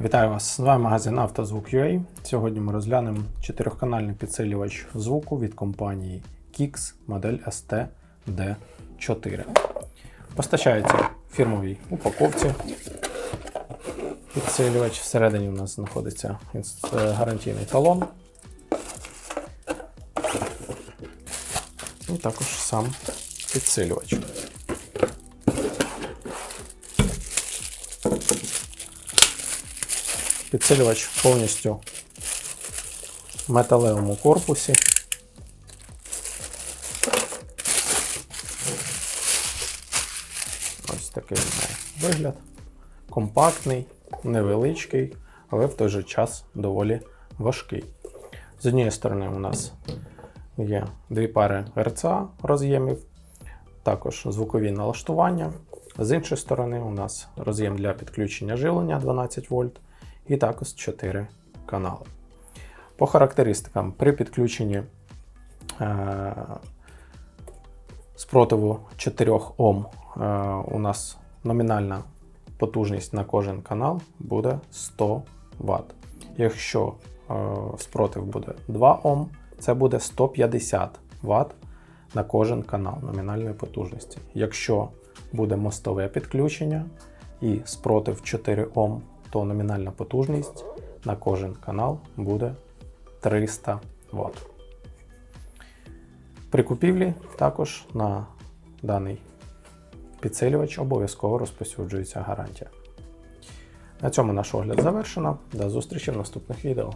Вітаю вас! З вами магазин «Автозвук.UA». Сьогодні ми розглянемо чотирьохканальний підсилювач звуку від компанії Kix модель ST-D4. Постачається в фірмовій упаковці. Підсилювач. Всередині у нас знаходиться е, гарантійний талон. І також сам підсилювач. Підсилювач повністю в металевому корпусі. Ось такий вигляд. Компактний, невеличкий, але в той же час доволі важкий. З однієї сторони у нас є дві пари РЦА роз'ємів, також звукові налаштування. З іншої сторони, у нас роз'єм для підключення живлення 12 вольт і також 4 канали. По характеристикам, при підключенні е, спротиву 4 Ом е, у нас номінальна потужність на кожен канал буде 100 Вт. Якщо е, спротив буде 2 Ом, це буде 150 Вт на кожен канал номінальної потужності. Якщо буде мостове підключення і спротив 4 Ом, то номінальна потужність на кожен канал буде 300 Вт. При купівлі також на даний підсилювач обов'язково розповсюджується гарантія. На цьому наш огляд завершено. До зустрічі в наступних відео.